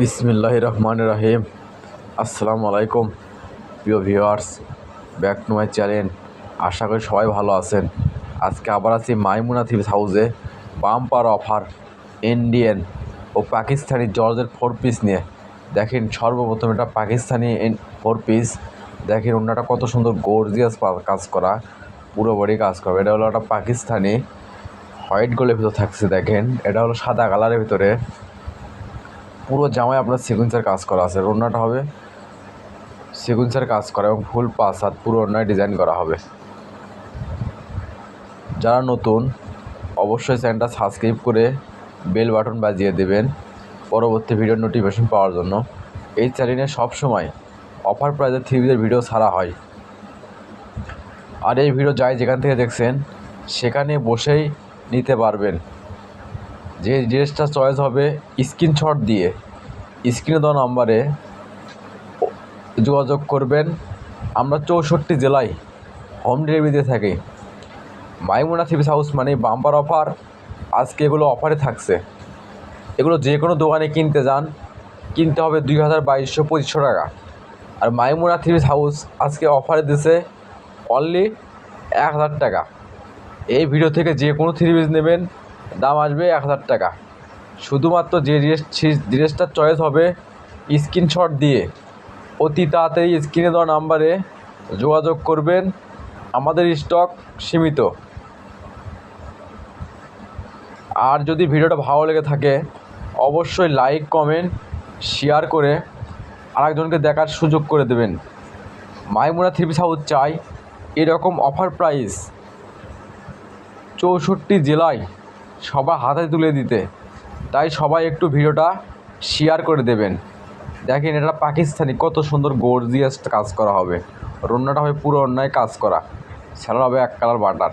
বিসমিল্লাহ রহমান রাহিম আসসালামু আলাইকুম প্রিয় viewers, back to my channel. আশা করি সবাই ভালো আছেন। আজকে আবার আছি মাইমুনা থিপস হাউসে। বাম্পার অফার ইন্ডিয়ান ও পাকিস্তানি জর্জের ফোর পিস নিয়ে। দেখেন, সর্বপ্রথম এটা পাকিস্তানি ফোর পিস। দেখেন অন্যটা কত সুন্দর গর্জিয়াস কাজ করা। পুরো বডি কাজ করা। এটা হলো একটা পাকিস্তানি হোয়াইট গোলের ভিতর থাকছে, দেখেন। এটা হলো সাদা কালারের ভিতরে। পুরো জামায় আপনার সিকুয়েন্সের কাজ করা আছে। ওড়নাটা হবে সিকুয়েন্সের কাজ করা এবং ফুল পাস হাত পুরো ওড়নায় ডিজাইন করা হবে। যারা নতুন, অবশ্যই চ্যানেলটা সাবস্ক্রাইব করে বেল বাটন বাজিয়ে দেবেন পরবর্তী ভিডিওর নোটিফিকেশন পাওয়ার জন্য। এই চ্যানেলে সবসময় অফার প্রাইজের থ্রিদের ভিডিও ছাড়া হয়। আর এই ভিডিও যাই যেখান থেকে দেখছেন, সেখানে বসেই নিতে পারবেন। যে ড্রেসটা চয়েস হবে স্ক্রিনশট দিয়ে স্ক্রিনে দেওয়া নাম্বারে যোগাযোগ করবেন। আমরা চৌষট্টি জেলায় হোম ডেলিভারি দিয়ে থাকি। মাইমুনা থিবিস হাউস মানে বাম্পার অফার আজকে এগুলো অফারে থাকছে। এগুলো যে কোনো দোকানে কিনতে যান। কিনতে হবে দুই হাজার বাইশশো পঁচিশশো টাকা। আর মাইমুনা থিবিস হাউস আজকে অফারে দিছে অনলি এক হাজার টাকা। এই ভিডিও থেকে যে কোনো থ্রি পিস নেবেন। দাম আসবে এক হাজার টাকা। শুধুমাত্র যে ড্রেস ড্রেসটার চয়েস হবে স্ক্রিনশট দিয়ে। অতি তাড়াতাড়ি স্ক্রিনে দেওয়া নাম্বারে যোগাযোগ করবেন। আমাদের স্টক সীমিত। আর যদি ভিডিওটা ভালো লেগে থাকে, অবশ্যই লাইক কমেন্ট শেয়ার করে আরেকজনকে দেখার সুযোগ করে দেবেন। মাইমুনা থ্রি পিস হাউস চাই। এরকম অফার প্রাইস চৌষট্টি জেলায় সবার হাতে তুলে দিতে। তাই সবাই একটু ভিডিওটা শেয়ার করে দেবেন। দেখেন, এটা পাকিস্তানি, কত সুন্দর গর্জিয়াস কাজ করা হবে। রন্নাটা হবে পুরো অন্যায় কাজ করা। স্যালার হবে এক কালার বাটার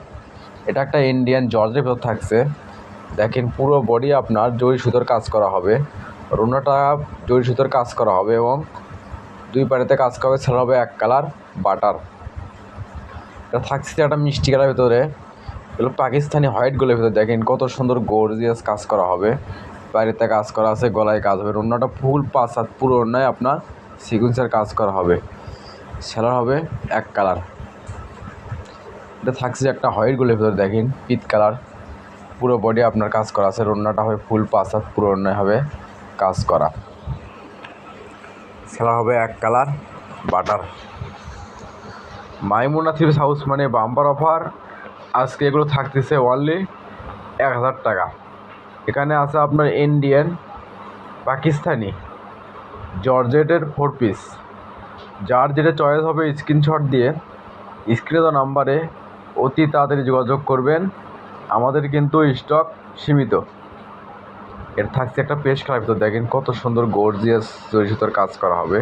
এটা একটা ইন্ডিয়ান জর্জের ভেতর থাকছে। দেখেন, পুরো বডি আপনার জরি সুতোর কাজ করা হবে। রুনাটা জরি সুতোর কাজ করা হবে এবং দুই পাড়েতে কাজ করা হবে। স্যালার হবে এক কালার বাটার এটা থাকছে একটা মিষ্টি কালার ভেতরে। এগুলো পাকিস্তানি হোয়াইট গোলের ভিতরে দেখেন কত সুন্দর গর্জিয়াস কাজ করা হবে। বাইরেতে কাজ করা আছে, গলায় কাজ হবে। অন্যটা ফুল পাঁচ হাত পুরো অন্যায় আপনার সিকুয়েন্সের কাজ করা হবে। সেলার হবে এক কালার এটা থাকছে একটা হোয়াইট গোলের ভিতরে দেখেন পিত কালার পুরো বডি আপনার কাজ করা আছে। রন্নাটা হবে ফুল পাঁচ হাত পুরো অন্যায় হবে কাজ করা। সেলার হবে এক কালার বাটার মাইমুনা থ্রিস হাউস মানে বাম্পার অফার আজকে এগুলো থাকতেছে অনলি এক হাজার টাকা। এখানে আছে আপনার ইন্ডিয়ান পাকিস্তানি জর্জেটের ফোর পিস যার যেটা চয়েস হবে স্ক্রিনশট দিয়ে স্ক্রিনে নাম্বারে অতি তাড়াতাড়ি যোগাযোগ করবেন। আমাদের কিন্তু স্টক সীমিত। এর থাকছে একটা পেস্ট কালার ভিতর দেখেন কত সুন্দর গর্জিয়াস সুতোর কাজ করা হবে।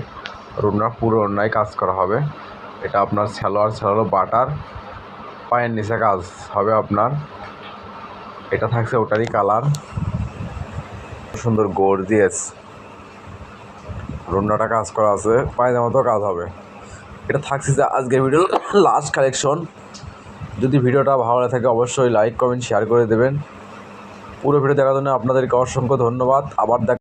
রুনার পুরো অন্যায় কাজ করা হবে। এটা আপনার স্যালোয়ার স্যালো বাটার। পায়ের নিচে কাজ হবে আপনার। এটা থাকছে ওটারই কালার। সুন্দর গর্জিয়াস রুন্নাটা কাজ করা আছে পায়জামাতেও কাজ হবে। এটা থাকছে যে আজকের ভিডিও লাস্ট কালেকশন যদি ভিডিওটা ভালো লাগে থাকে অবশ্যই লাইক কমেন্ট শেয়ার করে দেবেন। পুরো ভিডিও দেখার জন্য আপনাদেরকে অসংখ্য ধন্যবাদ। আবার দেখ